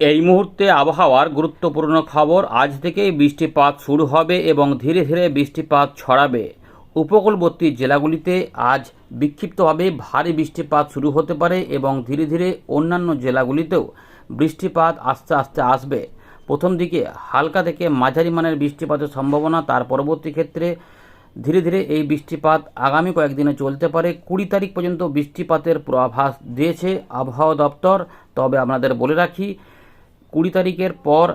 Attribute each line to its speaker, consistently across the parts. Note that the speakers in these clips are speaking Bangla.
Speaker 1: এই মুহূর্তে আবহাওয়ার গুরুত্বপূর্ণ খবর, আজ থেকেই বৃষ্টিপাত শুরু হবে এবং ধীরে ধীরে বৃষ্টিপাত ছড়াবে। উপকূলবর্তী জেলাগুলিতে আজ বিক্ষিপ্তভাবে ভারী বৃষ্টিপাত শুরু হতে পারে এবং ধীরে ধীরে অন্যান্য জেলাগুলিতেও বৃষ্টিপাত আস্তে আস্তে আসবে। প্রথম দিকে হালকা থেকে মাঝারি মানের বৃষ্টিপাতের সম্ভাবনা, তার পরবর্তী ক্ষেত্রে ধীরে ধীরে এই বৃষ্টিপাত আগামী কয়েকদিনে চলতে পারে। কুড়ি তারিখ পর্যন্ত বৃষ্টিপাতের পূর্বাভাস দিয়েছে আবহাওয়া দপ্তর। তবে আপনাদের বলে রাখি কুড়ি তারিখের পর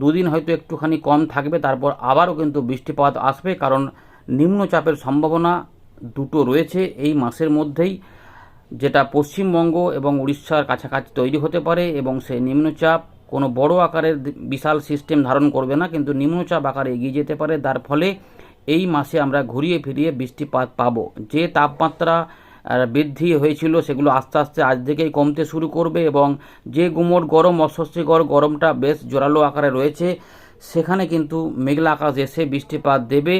Speaker 1: দুদিন হয়তো একটুখানি কম থাকবে, তারপর আবারও কিন্তু বৃষ্টিপাত আসবে, কারণ নিম্নচাপের সম্ভাবনা দুটো রয়েছে এই মাসের মধ্যেই, যেটা পশ্চিমবঙ্গ এবং উড়িষ্যার কাছাকাছি তৈরি হতে পারে এবং সেই নিম্নচাপ কোনো বড় আকারের বিশাল সিস্টেম ধারণ করবে না, কিন্তু নিম্নচাপ আকারে এগিয়ে যেতে পারে তার ফলে এই মাসে আমরা ঘুরিয়ে ফিরিয়ে বৃষ্টিপাত পাব। যে তাপমাত্রা বৃদ্ধি হয়েছিল, সেগুলো আস্তে আস্তে আজ থেকেই কমতে শুরু করবে এবং যে গুমোট গরম, অস্বস্তিকর গরমটা বেশ জোরালো আকারে রয়েছে, সেখানে কিন্তু মেঘলা আকাশ এসে বৃষ্টিপাত দেবে।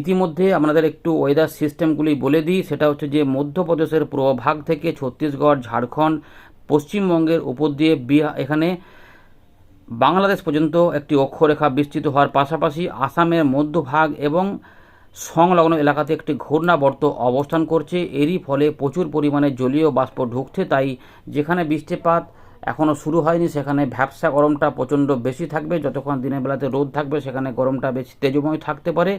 Speaker 1: ইতিমধ্যে আপনাদের একটু ওয়েদার সিস্টেমগুলি বলে দিই, সেটা হচ্ছে যে মধ্যপ্রদেশের পূর্বভাগ থেকে ছত্তিশগড়, ঝাড়খণ্ড, পশ্চিমবঙ্গের উপর দিয়ে এখানে বাংলাদেশ পর্যন্ত একটি অক্ষরেখা বিস্তৃত হওয়ার পাশাপাশি আসামের মধ্যভাগ এবং সংলগ্ন এলাকাতে একটি ঘূর্ণাবর্ত অবস্থান করছে। এরই ফলে প্রচুর পরিমাণে জলীয় বাষ্প ঢুকছে, তাই যেখানে বৃষ্টিপাত এখনও শুরু হয়নি। সেখানে ভ্যাবসা গরমটা প্রচণ্ড বেশি থাকবে। যতক্ষণ দিনের বেলাতে রোদ থাকবে সেখানে গরমটা বেশি তেজময় থাকতে পারে।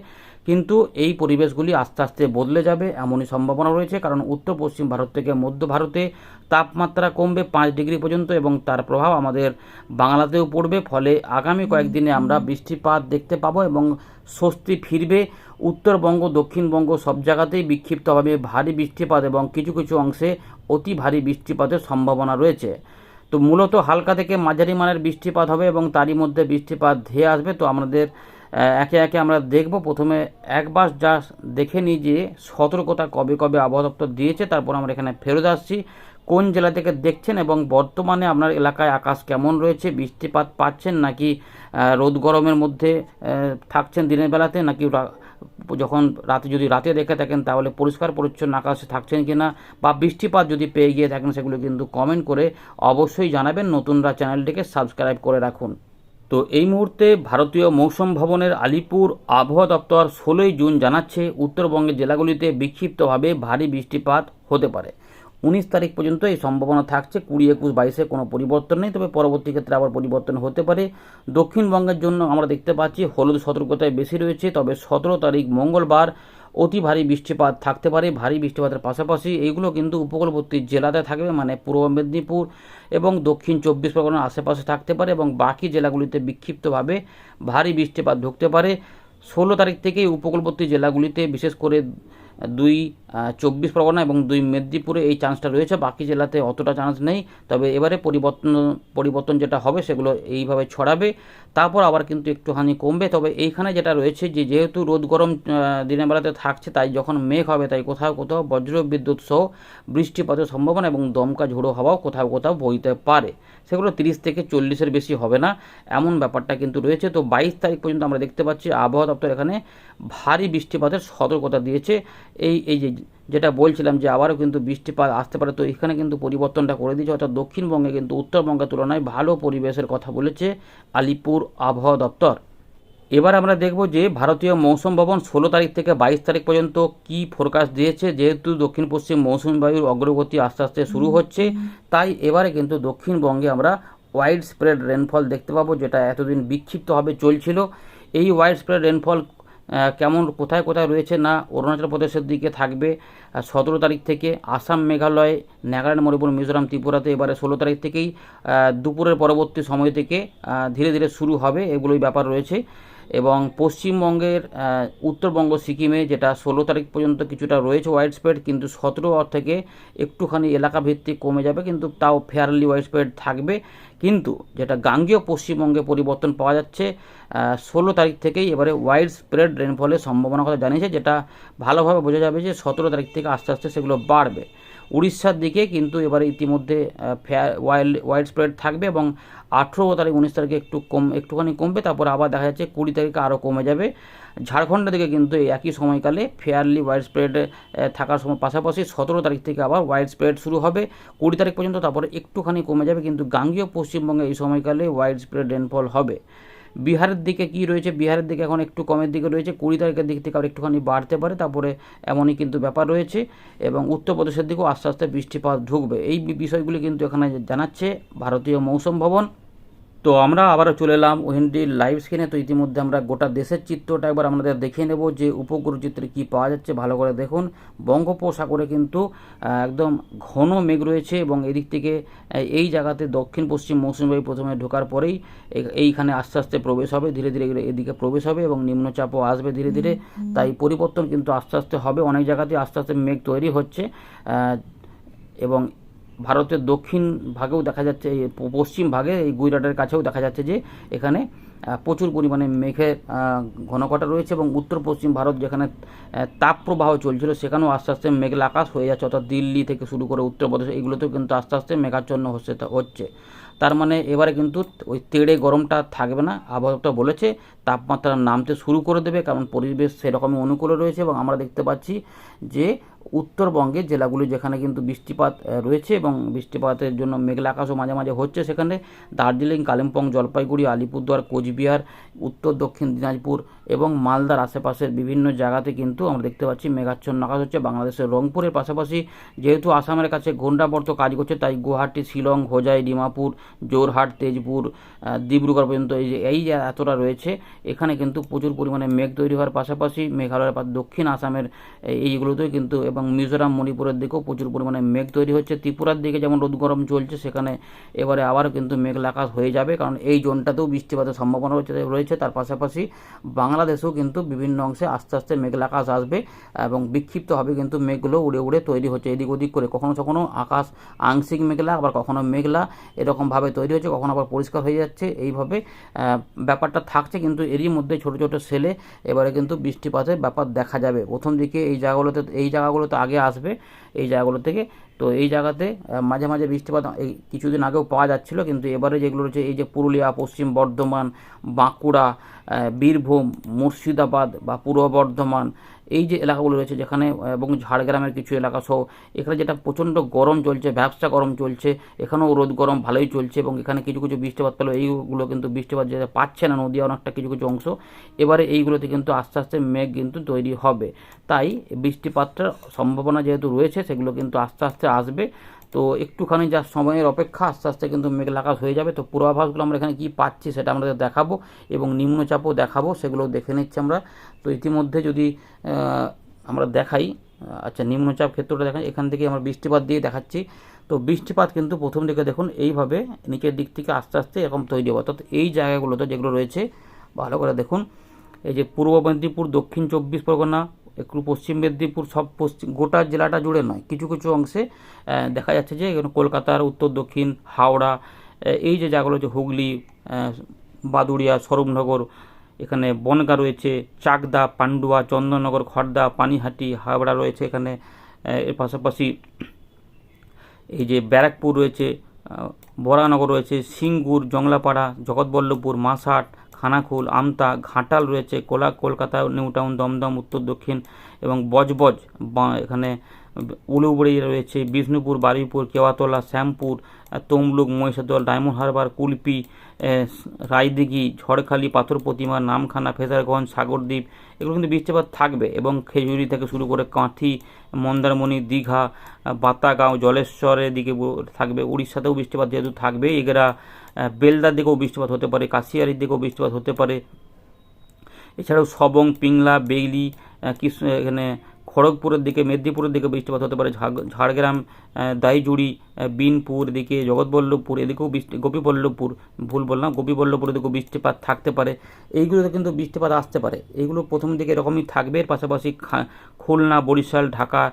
Speaker 1: কিন্তু এই পরিবেশগুলি আস্তে আস্তে বদলে যাবে এমনই সম্ভাবনা রয়েছে। কারণ উত্তর পশ্চিম ভারত থেকে মধ্য ভারতে তাপমাত্রা কমবে পাঁচ ডিগ্রি পর্যন্ত এবং তার প্রভাব আমাদের বাংলাতেও পড়বে। ফলে আগামী কয়েকদিনে আমরা বৃষ্টিপাত দেখতে পাবো এবং স্বস্তি ফিরবে। উত্তরবঙ্গ দক্ষিণবঙ্গ সব জায়গাতেই বিক্ষিপ্তভাবে ভারী বৃষ্টিপাত এবং কিছু কিছু অংশে অতি ভারী বৃষ্টিপাতের সম্ভাবনা রয়েছে। তো মূলত হালকা থেকে মাঝারি মানের বৃষ্টিপাত হবে এবং তারই মধ্যে বৃষ্টিপাত ধেয়ে আসবে। তো আমাদের একে একে আমরা দেখব। প্রথমে একবার যা দেখে নিই যে সতর্কতা কবে কবে আবহাওয়া দপ্তর দিয়েছে। তারপর আমরা এখানে ফেরত আসছি। কোন জেলা থেকে দেখছেন এবং বর্তমানে আপনার এলাকায় আকাশ কেমন রয়েছে? বৃষ্টিপাত পাচ্ছেন নাকি রোদ গরমের মধ্যে থাকছেন দিনের বেলাতে নাকি যখন রাতে যদি রাতে দেখে থাকেন, তাহলে পরিষ্কার পরিচ্ছন্ন আকাশে থাকছেন কি না বা বৃষ্টিপাত যদি পেয়ে গিয়ে থাকেন, সেগুলো কিন্তু কমেন্ট করে অবশ্যই জানাবেন। নতুনরা চ্যানেলটিকে সাবস্ক্রাইব করে রাখুন। তো এই মুহূর্তে ভারতীয় মৌসুম ভবনের আলিপুর আবহাওয়া দপ্তর ষোলোই জুন জানাচ্ছে, উত্তরবঙ্গের জেলাগুলিতে বিক্ষিপ্তভাবে ভারী বৃষ্টিপাত হতে পারে। উনিশ তারিখ পর্যন্ত এই সম্ভাবনা থাকছে। কুড়ি একুশ বাইশে কোনো পরিবর্তন নেই, তবে পরবর্তী ক্ষেত্রে আবার পরিবর্তন হতে পারে। দক্ষিণবঙ্গের জন্য আমরা দেখতে পাচ্ছি, হলুদ সতর্কতায় বেশি রয়েছে, তবে সতেরো তারিখ মঙ্গলবার অতি ভারী বৃষ্টিপাত থাকতে পারে। ভারী বৃষ্টিপাতের পাশাপাশি এইগুলো কিন্তু উপকূলবর্তী জেলাতে থাকবে মানে পূর্ব মেদিনীপুর এবং দক্ষিণ চব্বিশ পরগনার আশেপাশে থাকতে পারে এবং বাকি জেলাগুলিতে বিক্ষিপ্তভাবে ভারী বৃষ্টিপাত ঢুকতে পারে। ষোলো তারিখ থেকেই উপকূলবর্তী জেলাগুলিতে বিশেষ করে দুই চব্বিশ পরগনা এবং দুই মেদিনীপুরে এই চান্সটা রয়েছে। বাকি জেলাতে অতটা চান্স নেই, তবে এবারে পরিবর্তন পরিবর্তন যেটা হবে সেগুলো এইভাবে ছড়াবে। তারপর আবার কিন্তু একটুখানি কমবে, তবে এইখানে যেটা রয়েছে যে যেহেতু রোদ গরম দিনের বেলাতে থাকছে, তাই যখন মেঘ হবে, তাই কোথাও কোথাও বজ্র বিদ্যুৎ সহ বৃষ্টিপাতের সম্ভাবনা এবং দমকা ঝোড়ো হাওয়াও কোথাও কোথাও বইতে পারে। সেগুলো তিরিশ থেকে চল্লিশের বেশি হবে না, এমন ব্যাপারটা কিন্তু রয়েছে। তো বাইশ তারিখ পর্যন্ত আমরা দেখতে পাচ্ছি, আবহাওয়া দপ্তর এখানে ভারী বৃষ্টিপাতের সতর্কতা দিয়েছে। এই এই যে যেটা বলছিলাম যে আবারও কিন্তু বৃষ্টিপাত আসতে পারে তো এখানে কিন্তু পরিবর্তনটা করে দিয়েছে। অর্থাৎ দক্ষিণবঙ্গে কিন্তু উত্তরবঙ্গের তুলনায় ভালো পরিবেশের কথা বলেছে আলিপুর আবহাওয়া দপ্তর। এবার আমরা দেখব যে ভারতীয় মৌসুম ভবন ষোলো তারিখ থেকে বাইশ তারিখ পর্যন্ত কি ফোরকাস্ট দিয়েছে। যেহেতু দক্ষিণ পশ্চিম মৌসুমী বায়ুর অগ্রগতি আস্তে আস্তে শুরু হচ্ছে তাই এবারে কিন্তু দক্ষিণবঙ্গে আমরা ওয়াইড স্প্রেড রেনফল দেখতে পাবো যেটা এতদিন বিক্ষিপ্তভাবে চলছিল। এই ওয়াইড স্প্রেড রেনফল কেমন, কোথায় কোথায় রয়েছে না অরুণাচল প্রদেশের দিকে থাকবে? সতেরো তারিখ থেকে আসাম, মেঘালয়, নাগাল্যান্ড, মণিপুর, মিজোরাম, ত্রিপুরাতে এবারে ষোলো তারিখ থেকেই দুপুরের পরবর্তী সময় থেকে ধীরে ধীরে শুরু হবে এগুলোই ব্যাপার রয়েছে। এবং পশ্চিমবঙ্গের উত্তরবঙ্গ সিকিমে যেটা ষোলো তারিখ পর্যন্ত কিছুটা রয়েছে ওয়াইড স্প্রেড কিন্তু সতেরো থেকে একটুখানি এলাকা ভিত্তিক কমে যাবে, কিন্তু তাও ফেয়ারলি ওয়াইড স্প্রেড থাকবে। কিন্তু যেটা গাঙ্গেয় পশ্চিমবঙ্গে পরিবর্তন পাওয়া যাচ্ছে ষোলো তারিখ থেকেই এবারে ওয়াইড স্প্রেড রেনফলের সম্ভাবনার কথা জানিয়েছে, যেটা ভালোভাবে বোঝা যাবে যে সতেরো তারিখ থেকে আস্তে আস্তে সেগুলো বাড়বে। উড়িষ্যার দিকে কিন্তু এবারে ইতিমধ্যে ফেয়ার ওয়াইল্ড ওয়াইড স্প্রেড থাকবে এবং আঠেরো তারিখ উনিশ তারিখে একটু কম, একটুখানি কমবে, তারপর আবার দেখা যাচ্ছে কুড়ি তারিখে আরও কমে যাবে। ঝাড়খণ্ডের দিকে কিন্তু একই সময়কালে ফেয়ারলি ওয়াইড স্প্রেড থাকার সময় পাশাপাশি সতেরো তারিখ থেকে আবার ওয়াইড স্প্রেড শুরু হবে। কুড়ি তারিখ পর্যন্ত তারপরে একটুখানি কমে যাবে, কিন্তু গাঙ্গীয় পশ্চিমবঙ্গে এই সময়কালে ওয়াইড স্প্রেড রেনফল হবে। বিহারের দিকে কি রয়েছে? বিহারের দিকে এখন একটু কমের দিকে রয়েছে। কুড়ি তারিখের দিক থেকে আর একটুখানি বাড়তে পারে। তারপরে এমনই কিন্তু ব্যাপার রয়েছে এবং উত্তরপ্রদেশের দিকেও আস্তে আস্তে বৃষ্টিপাত ঢুকবে। এই বিষয়গুলি কিন্তু এখানে জানাচ্ছে ভারতীয় মৌসুম ভবন। তো আমরা আবারও চলে এলাম ওহিনডির লাইভ স্ক্রিনে তো ইতিমধ্যে আমরা গোটা দেশের চিত্রটা একবার আমাদের দেখিয়ে নেব যে উপগ্রহ চিত্রে কী পাওয়া যাচ্ছে। ভালো করে দেখুন। বঙ্গোপসাগরে কিন্তু একদম ঘন মেঘ রয়েছে এবং এদিক থেকে এই জায়গাতে দক্ষিণ পশ্চিম মৌসুমিবায়ু প্রথমে ঢোকার পরেই এইখানে আস্তে আস্তে প্রবেশ হবে ধীরে ধীরে এদিকে প্রবেশ হবে এবং নিম্নচাপও আসবে ধীরে ধীরে। তাই পরিবর্তন কিন্তু আস্তে আস্তে হবে। অনেক জায়গাতে আস্তে আস্তে মেঘ তৈরি হচ্ছে এবং ভারতের দক্ষিণ ভাগেও দেখা যাচ্ছে পশ্চিম ভাগে এই গুজরাটের কাছেও দেখা যাচ্ছে যে এখানে প্রচুর পরিমাণে মেঘের আহ, ঘনঘটা রয়েছে এবং উত্তর পশ্চিম ভারত যেখানে আহ, তাপপ্রবাহ চলছিল সেখানেও আস্তে আস্তে মেঘলা আকাশ হয়ে যাচ্ছে অর্থাৎ দিল্লি থেকে শুরু করে উত্তরপ্রদেশ এগুলোতেও কিন্তু আস্তে আস্তে মেঘাচ্ছন্ন হচ্ছে হচ্ছে। তার মানে এবারে কিন্তু ওই তেড়ে গরমটা থাকবে না আবহাওয়াটা বলেছে তাপমাত্রা নামতে শুরু করে দেবে কারণ পরিবেশ সেরকমই অনুকূলে রয়েছে এবং আমরা দেখতে পাচ্ছি যে উত্তরবঙ্গের জেলাগুলি যেখানে কিন্তু বৃষ্টিপাত রয়েছে এবং বৃষ্টিপাতের জন্য মেঘলা আকাশও মাঝে মাঝে হচ্ছে সেখানে। দার্জিলিং, কালিম্পং, জলপাইগুড়ি, আলিপুরদুয়ার, কোচবিহার, উত্তর, দক্ষিণ দিনাজপুর এবং মালদার আশেপাশের বিভিন্ন জায়গাতে কিন্তু আমরা দেখতে পাচ্ছি মেঘাচ্ছন্ন আকাশ হচ্ছে। বাংলাদেশের রংপুরের পাশাপাশি যেহেতু আসামের কাছে ঘূর্ণাবর্ত কাজ করছে, তাই গুয়াহাটি, শিলং, হোজাই, ডিমাপুর জোরহাট তেজপুর ডিব্রুগড় পর্যন্ত এই যে এই যে এতটা রয়েছে, এখানে কিন্তু প্রচুর পরিমাণে মেঘ তৈরি হওয়ার পাশাপাশি মেঘালয়ের দক্ষিণ আসামের এই- এইগুলোতেও কিন্তু এবং মিজোরাম, মণিপুরের দিকেও প্রচুর পরিমাণে মেঘ তৈরি হচ্ছে। ত্রিপুরার দিকে যেমন রোদ গরম চলছে, সেখানে এবারে আবারও কিন্তু মেঘলা আকাশ হয়ে যাবে, কারণ এই জোনটাতেও বৃষ্টিপাতের সম্ভাবনা রয়েছে রয়েছে। তার পাশাপাশি বাংলাদেশেও কিন্তু বিভিন্ন অংশে আস্তে আস্তে মেঘলা আকাশ আসবে এবং বিক্ষিপ্তভাবে কিন্তু মেঘগুলো উড়ে উড়ে তৈরি হচ্ছে এদিক ওদিক করে। কখনো কখনো আকাশ আংশিক মেঘলা, আবার কখনো মেঘলা, এরকমভাবে তৈরি হচ্ছে, কখনো আবার পরিষ্কার হয়ে যাচ্ছে। এইভাবে ব্যাপারটা থাকছে, কিন্তু এরই মধ্যে ছোট ছোট সেলে এবারে কিন্তু বৃষ্টিপাতের ব্যাপার দেখা যাবে। প্রথম দিকে এই জায়গাগুলোতে এই জায়গাগুলোতে আগে আসবে এই জায়গাগুলো থেকে। তো এই জায়গাতে মাঝে মাঝে বৃষ্টিপাত, এই কিছুদিন আগেও পাওয়া যাচ্ছিল, কিন্তু এবারে যেগুলো রয়েছে, এই যে পুরুলিয়া, পশ্চিম বর্ধমান, বাঁকুড়া বীরভূম, মুর্শিদাবাদ বা পূর্ব বর্ধমান, এই যে এলাকাগুলো রয়েছে যেখানে এবং ঝাড়গ্রামের কিছু এলাকা সহ, এখানে যেটা প্রচণ্ড গরম চলছে, ব্যবসা গরম চলছে, এখানেও রোদ গরম ভালোই চলছে, এবং এখানে কিছু কিছু বৃষ্টিপাত পেলেও এইগুলো কিন্তু বৃষ্টিপাত যেটা পাচ্ছে না নদী অনেকটা কিছু কিছু অংশ, এবারে এইগুলোতে কিন্তু আস্তে আস্তে মেঘ কিন্তু তৈরি হবে। তাই বৃষ্টিপাতটার সম্ভাবনা যেহেতু রয়েছে, সেগুলো কিন্তু আস্তে আস্তে আসবে। তো একটুখানি যা সময়ের অপেক্ষা, আস্তে আস্তে কিন্তু মেঘলা আকাশ হয়ে যাবে। তো পূর্বাভাসগুলো আমরা এখানে কী পাচ্ছি সেটা আমরা দেখাবো এবং নিম্নচাপও দেখাবো, সেগুলো দেখে নিচ্ছি আমরা। তো ইতিমধ্যে যদি আমরা দেখাই আচ্ছা নিম্নচাপ ক্ষেত্রটা দেখাই, এখান থেকে আমরা বৃষ্টিপাত দিয়ে দেখাচ্ছি। তো বৃষ্টিপাত কিন্তু প্রথম দিকে দেখুন, এইভাবে নিচের দিক থেকে আস্তে আস্তে এরকম তৈরি হবে। অর্থাৎ এই জায়গাগুলোতে যেগুলো রয়েছে, ভালো করে দেখুন, এই যে পূর্ব মেদিনীপুর, দক্ষিণ চব্বিশ পরগনা একটু পশ্চিম মেদিনীপুর, সব পশ্চিম গোটা জেলাটা জুড়ে নয়, কিছু কিছু অংশে দেখা যাচ্ছে যে কলকাতার উত্তর, দক্ষিণ, হাওড়া এই যে জায়গাগুলো হচ্ছে হুগলি বাদুড়িয়া, স্বরূপনগর, এখানে বনগা রয়েছে, চাকদা, পান্ডুয়া, চন্দননগর খড়দা পানিহাটি, হাওড়া রয়েছে এখানে এর পাশাপাশি এই যে ব্যারাকপুর রয়েছে বরানগর রয়েছে, সিঙ্গুর, জংলাপাড়া, জগৎবল্লভপুর, মাসাট খানাকুল আমতা, ঘাটাল রয়েছে, কোলা কলকাতা নিউ টাউন দমদম, উত্তর, দক্ষিণ এবং বজবজ এখানে উলুবড়ি রয়েছে, বিষ্ণুপুর, বারুইপুর, কেওয়াতলা, শ্যামপুর তমলুক, মহিষাদল, ডায়মন্ড হারবার, কুলপি রায়দিঘি, ঝড়খালি পাথর প্রতিমা নামখানা, ফেজারগঞ্জ, সাগরদ্বীপ, এগুলো কিন্তু বৃষ্টিপাত থাকবে এবং খেজুরি থেকে শুরু করে কাঁথি, মন্দারমণি, দীঘা বাতাগাঁও, জলেশ্বরের দিকে থাকবে। উড়িষ্যাতেও বৃষ্টিপাত যেহেতু থাকবে এগেরা বেলদার দিকেও বৃষ্টিপাত হতে পারে, কাশিয়ারির দিকেও বৃষ্টিপাত হতে পারে। এছাড়াও সবং, পিংলা, বেইলি এখানে খড়গপুরের দিকে, মেদিনীপুরের দিকে বৃষ্টিপাত হতে পারে। ঝাড়- ঝাড়গ্রাম দাইজুড়ি বিনপুর এদিকে জগৎবল্লভপুর, এদিকেও বৃষ্টি, গোপীবল্লভপুর, ভুল বললাম, গোপীবল্লভপুর এদিকেও বৃষ্টিপাত থাকতে পারে। এইগুলোতে কিন্তু বৃষ্টিপাত আসতে পারে। এইগুলো প্রথম দিকে এরকমই থাকবে। এর পাশাপাশি খুলনা, বরিশাল, ঢাকা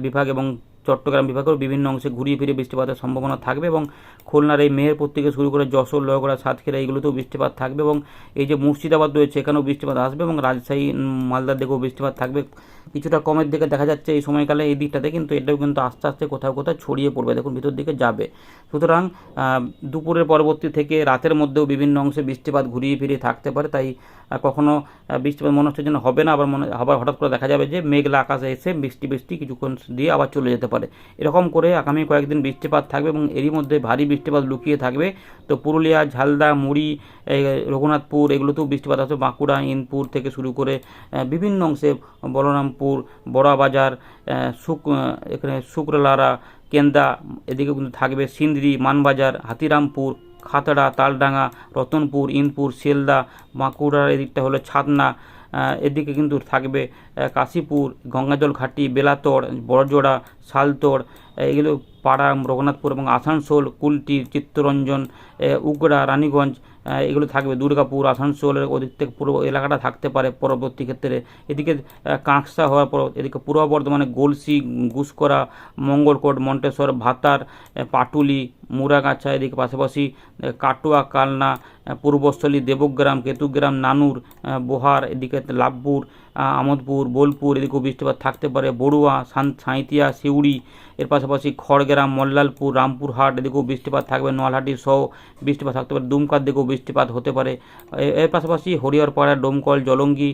Speaker 1: বিভাগ এবং চট্টগ্রাম বিভাগের বিভিন্ন অংশে ঘুরিয়ে ফিরে বৃষ্টিপাতের সম্ভাবনা থাকবে এবং খুলনার এই মেহেরপুর থেকে শুরু করে যশোর, লোহগড়া, সাতক্ষীরা এইগুলোতেও বৃষ্টিপাত থাকবে এবং এই যে মুর্শিদাবাদ রয়েছে, এখানেও বৃষ্টিপাত আসবে এবং রাজশাহী মালদার দিকেও বৃষ্টিপাত থাকবে। কিছুটা কমের দিকে দেখা যাচ্ছে এই সময়কালে এই দিকটাতে, কিন্তু এটাও কিন্তু আস্তে আস্তে কোথাও কোথাও ছড়িয়ে পড়বে। দেখুন, ভিতর দিকে যাবে। সুতরাং দুপুরের পরবর্তী থেকে রাতের মধ্যেও বিভিন্ন অংশে বৃষ্টিপাত ঘুরিয়ে ফিরিয়ে থাকতে পারে। তাই কখনো বৃষ্টিপাত মনে হচ্ছে যেন হবে না, আবার মনে, আবার হঠাৎ করে দেখা যাবে যে মেঘলা আকাশে এসে বৃষ্টি বৃষ্টি কিছুক্ষণ দিয়ে আবার চলে যেতে পারে। এরকম করে আগামী কয়েকদিন বৃষ্টিপাত থাকবে এবং এরই মধ্যে ভারী বৃষ্টিপাত লুকিয়ে থাকবে। তো পুরুলিয়া, ঝালদা, মুড়ি রঘুনাথপুর, এগুলোতেও বৃষ্টিপাত আছে বাঁকুড়া, ইনপুর থেকে শুরু করে বিভিন্ন অংশে বলরামপুর বড়াবাজার শুক এখানে শুক্রলারা, কেন্দা, এদিকে কিন্তু থাকবে সিন্দ্রি, মানবাজার, হাতিরামপুর, খাতড়া, তালডাঙ্গা, রতনপুর, ইনপুর, শিলদা, বাঁকুড়ার এদিকটা হলো ছাতনা এদিকে কিন্তু থাকবে কাশীপুর, গঙ্গাজল ঘাটি, বেলাতড়, বড়জোড়া, শালতোড় এগুলো পাড়া রঘুনাথপুর এবং আসানসোল, কুলটি, চিত্তরঞ্জন উগড়া, রানীগঞ্জ এগুলো থাকবে। দুর্গাপুর, আসানসোলের ওদিক থেকে পূর্ব এলাকাটা থাকতে পারে পরবর্তী ক্ষেত্রে। এদিকে কাঁকসা হওয়ার পর, এদিকে পূর্ব বর্ধমানে গলসি গুসকরা মঙ্গলকোট, মন্টেশ্বর, ভাতার পাটুলি মুরাগাছা এদিকে পাশাপাশি কাটুয়া, কালনা পূর্বস্থলী দেবগ্রাম, কেতুগ্রাম, নানুর বোহার, এদিকে লাভপুর আমোদপুর, বোলপুর, এদিকেও বৃষ্টিপাত থাকতে পারে। বড়ুয়া সাঁইতিয়া সিউড়ি, এর পাশাপাশি খড়গ্রাম, মল্লালপুর, রামপুরহাট, এদিকেও বৃষ্টিপাত থাকবে। নোয়ালহাটি সহ বৃষ্টিপাত থাকতে পারে। দুমকার দিকেও বৃষ্টিপাত হতে পারে। এর পাশাপাশি হরিহরপাড়া, ডোমকল, জলঙ্গি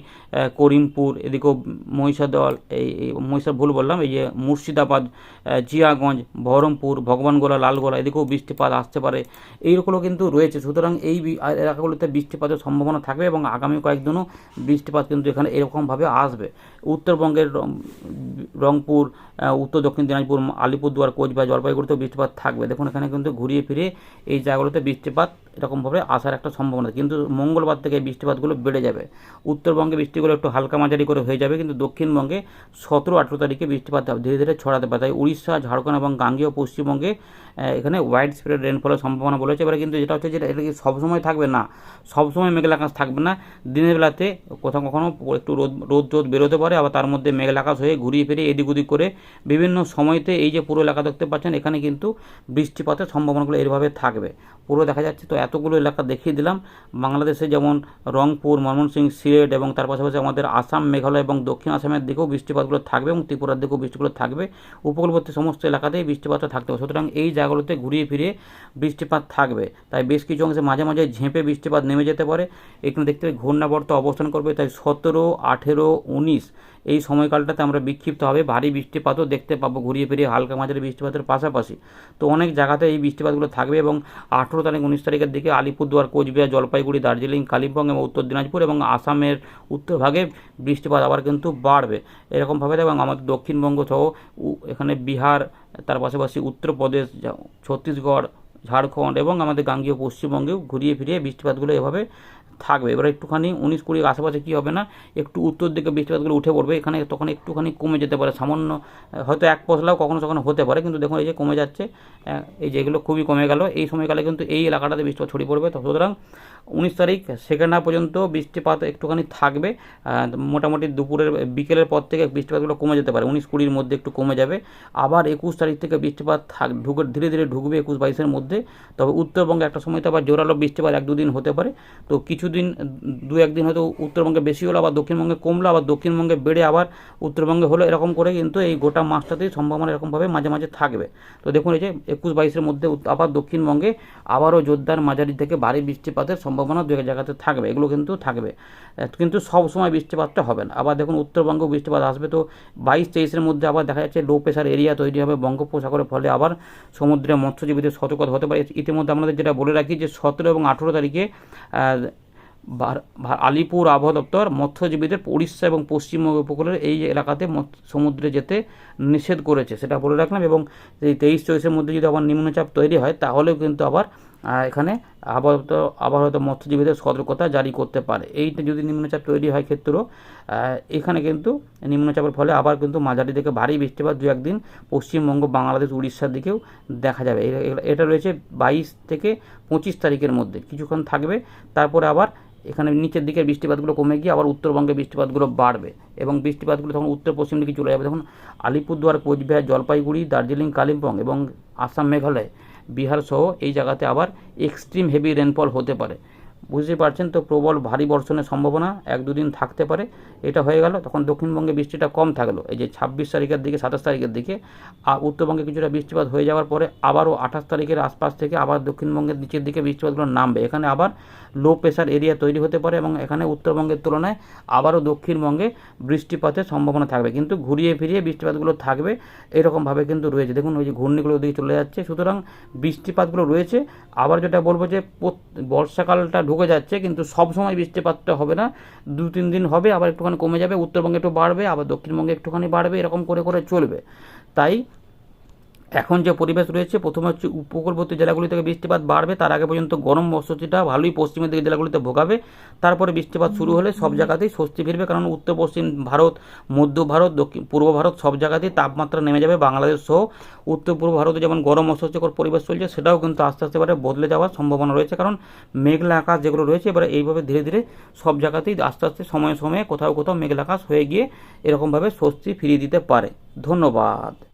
Speaker 1: করিমপুর, এদিকেও মহিষাদল, এই মহিষা ভুল বললাম, এই যে মুর্শিদাবাদ জিয়াগঞ্জ, বহরমপুর, ভগবানগোলা, লালগোলা, এদিকেও বৃষ্টিপাত আসতে পারে। এইগুলো কিন্তু রয়েছে। সুতরাং এই এলাকাগুলোতে বৃষ্টিপাতের সম্ভাবনা থাকবে এবং আগামী কয়েকদিনও বৃষ্টিপাত কিন্তু এখানে এরকমভাবে আসবে। উত্তরবঙ্গের রংপুর উত্তর দক্ষিণ দিনাজপুর, আলিপুরদুয়ার, কোচবিহার, জলপাইগুড়িতেও বৃষ্টিপাত থাকবে। দেখুন এখানে কিন্তু ঘুরিয়ে ফিরে এই জায়গাগুলোতে বৃষ্টিপাত এরকমভাবে আসার একটা সম্ভাবনা কিন্তু মঙ্গলবার থেকে বৃষ্টিপাতগুলো বেড়ে যাবে। উত্তরবঙ্গে বৃষ্টিগুলো একটু হালকা মাঝারি করে হয়ে যাবে, কিন্তু দক্ষিণবঙ্গে সতেরো আঠেরো তারিখে বৃষ্টিপাত ধীরে ধীরে ছড়াতে পারে। তাই উড়িষ্যা, ঝাড়খণ্ড এবং গাঙ্গেয় পশ্চিমবঙ্গে এখানে ওয়াইড স্প্রেড রেনফলের সম্ভাবনা বলেছে। এবারে কিন্তু যেটা হচ্ছে যেটা এটা কি সবসময় থাকবে? না, সবসময় মেঘলা আকাশ থাকবে না। দিনের বেলাতে কোথাও কখনো একটু রোদ রোদ রোদ বেরোতে পারে, আবার তার মধ্যে মেঘলা আকাশ হয়ে ঘুরিয়ে ফিরে এদিক ওদিক করে বিভিন্ন সময়তে এই যে পুরো এলাকা দেখতে পাচ্ছেন, এখানে কিন্তু বৃষ্টিপাতের সম্ভাবনাগুলো এরভাবে থাকবে। পুরো দেখা যাচ্ছে তো এতগুলো এলাকা দেখিয়ে দিলাম। বাংলাদেশে যেমন রংপুর, ময়মনসিংহ, সিলেট এবং তার পাশাপাশি আমাদের আসাম, মেঘালয় এবং দক্ষিণ আসামের দিকেও বৃষ্টিপাতগুলো থাকবে এবং ত্রিপুরার দিকেও বৃষ্টিগুলো থাকবে। উপকূলবর্তী সমস্ত এলাকাতেই বৃষ্টিপাতটা থাকতে হবে সুতরাং এই জায়গাগুলোতে ঘুরিয়ে ফিরে বৃষ্টিপাত থাকবে। তাই বেশ কিছু অংশে মাঝে মাঝে ঝেঁপে বৃষ্টিপাত নেমে যেতে পারে। এখানে দেখতে পাই, ঘূর্ণাবর্ত অবস্থান করবে তাই সতেরো, আঠেরো, উনিশ এই সময়কালটাতে আমরা বিক্ষিপ্তভাবে ভারী বৃষ্টিপাতও দেখতে পাবো। ঘুরিয়ে ফিরিয়ে হালকা মাঝারি বৃষ্টিপাতের পাশাপাশি। তো অনেক জায়গাতে এই বৃষ্টিপাতগুলো থাকবে এবং আঠেরো তারিখ উনিশ তারিখের দিকে আলিপুরদুয়ার, কোচবিহার, জলপাইগুড়ি, দার্জিলিং, কালিম্পং এবং উত্তর দিনাজপুর এবং আসামের উত্তরভাগে বৃষ্টিপাত আবার কিন্তু বাড়বে। এরকমভাবে এবং আমাদের দক্ষিণবঙ্গ সহ এখানে বিহার, তার পাশাপাশি উত্তরপ্রদেশ ছত্তিশগড় ঝাড়খণ্ড এবং আমাদের গাঙ্গীয় পশ্চিমবঙ্গেও ঘুরিয়ে ফিরিয়ে বৃষ্টিপাতগুলো এভাবে থাকবে। এবার একটুখানি উনিশ কুড়ি আশেপাশে কী হবে না, একটু উত্তর দিকে বৃষ্টিপাতগুলো উঠে পড়বে। এখানে তখন একটুখানি কমে যেতে পারে। সামান্য হয়তো এক পশলাও কখনো কখনো হতে পারে, কিন্তু দেখুন এই যে কমে যাচ্ছে এই যেগুলো খুবই কমে গেল। এই সময়কালে কিন্তু এই এলাকাটাতে বৃষ্টিপাত ছড়িয়ে পড়বে। সুতরাং উনিশ তারিখ, সেকেন্ড হাফ পর্যন্ত বৃষ্টিপাত একটুখানি থাকবে। মোটামুটি দুপুরের, বিকেলের পর থেকে বৃষ্টিপাতগুলো কমে যেতে পারে। উনিশ কুড়ির মধ্যে একটু কমে যাবে। আবার একুশ তারিখ থেকে বৃষ্টিপাত থাক, ঢুকে, ধীরে ধীরে ঢুকবে একুশ বাইশের মধ্যে। তবে উত্তরবঙ্গে একটা সময় তো আবার জোরালো বৃষ্টিপাত এক দুদিন হতে পারে। তো কিছুদিন, দু একদিন হয়তো উত্তরবঙ্গে বেশি হলো, আবার দক্ষিণবঙ্গে কমলো, আবার দক্ষিণবঙ্গে বেড়ে আবার উত্তরবঙ্গে হলো এরকম করে কিন্তু এই গোটা মাসটাতেই সম্ভাবনা এরকমভাবে মাঝে মাঝে থাকবে। তো দেখুন এই যে একুশ বাইশের মধ্যে আবার দক্ষিণবঙ্গে আবারও জোরদার মাঝারি থেকে ভারী বৃষ্টিপাতের সম্ভাবনা দু এক জায়গাতে থাকবে, এগুলো কিন্তু থাকবে। কিন্তু সব সময় বৃষ্টিপাতটা হবে না। আবার দেখুন, উত্তরবঙ্গ বৃষ্টিপাত আসবে তো বাইশ তেইশের মধ্যে আবার দেখা যাচ্ছে লো প্রেশার এরিয়া তৈরি হবে বঙ্গোপসাগরের ফলে। আবার সমুদ্রে মৎস্যজীবীদের সতর্কতা হতে পারে ইতিমধ্যে আমাদের যেটা বলে রাখি যে, সতেরো এবং আঠেরো তারিখে আলিপুর আবহাওয়া দপ্তর মৎস্যজীবীদের উড়িষ্যা এবং পশ্চিমবঙ্গ উপকূলের এই এলাকাতে সমুদ্রে যেতে নিষেধ করেছে, সেটা বলে রাখলাম। এবং এই তেইশ চব্বিশের মধ্যে যদি আবার নিম্নচাপ তৈরি হয়, তাহলেও কিন্তু আবার এখানে আবার হয়তো মৎস্যজীবীদের সতর্কতা জারি করতে পারে। এইটা যদি নিম্নচাপ তৈরি হয় ক্ষেত্রেও এখানে কিন্তু নিম্নচাপের ফলে আবার কিন্তু মাঝারি থেকে ভারী বৃষ্টিপাত দু একদিন পশ্চিমবঙ্গ, বাংলাদেশ, উড়িষ্যার দিকেও দেখা যাবে। এটা রয়েছে বাইশ থেকে পঁচিশ তারিখের মধ্যে। কিছুক্ষণ থাকবে, তারপরে আবার এখানে নিচের দিকে বৃষ্টিপাতগুলো কমে গিয়ে আবার উত্তরবঙ্গে বৃষ্টিপাতগুলো বাড়বে এবং বৃষ্টিপাতগুলো তখন উত্তর পশ্চিম দিকে চলে যাবে। তখন আলিপুরদুয়ার, কোচবিহার, জলপাইগুড়ি, দার্জিলিং, কালিম্পং এবং আসাম, মেঘালয় বিহার সহ এই জায়গাতে আবার এক্সট্রিম হেভি রেনফল হতে পারে। বুঝতে পারছেন তো, প্রবল ভারী বর্ষণের সম্ভাবনা, এক দুদিন থাকতে পারে। এটা হয়ে গেল, তখন দক্ষিণবঙ্গে বৃষ্টিটা কম থাকল। এই যে ছাব্বিশ তারিখের দিকে, সাতাশ তারিখের দিকে, আর উত্তরবঙ্গে কিছুটা বৃষ্টিপাত হয়ে যাওয়ার পরে আবারও আঠাশ তারিখের আশপাশ থেকে আবার দক্ষিণবঙ্গের নিচের দিকে বৃষ্টিপাতগুলো নামবে। এখানে আবার লো প্রেশার এরিয়া তৈরি হতে পারে এবং এখানে উত্তরবঙ্গের তুলনায় আবারও দক্ষিণবঙ্গে বৃষ্টিপাতের সম্ভাবনা থাকবে। কিন্তু ঘুরিয়ে ফিরিয়ে বৃষ্টিপাতগুলো থাকবে, এরকমভাবে কিন্তু রয়েছে। দেখুন, ওই যে ঘূর্ণিগুলো ওদিকে চলে যাচ্ছে, সুতরাং বৃষ্টিপাতগুলো রয়েছে। আবার যেটা বলব যে বর্ষাকালটা ঢুকে যাচ্ছে, কিন্তু সব সময় বৃষ্টিপাতটা হবে না। দু, তিন দিন হবে, আবার একটুখানি কমে যাবে, উত্তরবঙ্গে একটু বাড়বে, আবার দক্ষিণবঙ্গে একটুখানি বাড়বে, এরকম করে করে চলবে। তাই এখন যে পরিবেশ রয়েছে, প্রথমে হচ্ছে উপকূলবর্তী জেলাগুলি থেকে বৃষ্টিপাত বাড়বে, তার আগে পর্যন্ত গরম বসতিটা ভালোই পশ্চিমের দিকে জেলাগুলিতে ভোগাবে। তারপরে বৃষ্টিপাত শুরু হলে সব জায়গাতেই স্বস্তি ফিরবে, কারণ উত্তর, পশ্চিম ভারত, মধ্য ভারত, দক্ষিণ, পূর্ব ভারত সব জায়গাতেই তাপমাত্রা নেমে যাবে, বাংলাদেশ সহ উত্তর, পূর্ব ভারতে যেমন গরম অস্বস্তিকর পরিবেশ চলছে, সেটাও কিন্তু আস্তে আস্তে এবারে বদলে যাওয়ার সম্ভাবনা রয়েছে, কারণ মেঘলা আকাশ যেগুলো রয়েছে, এবারে এইভাবে ধীরে ধীরে সব জায়গাতেই আস্তে আস্তে সময়ে সময়ে কোথাও কোথাও মেঘলা আকাশ হয়ে গিয়ে এরকমভাবে স্বস্তি ফিরিয়ে দিতে পারে। ধন্যবাদ।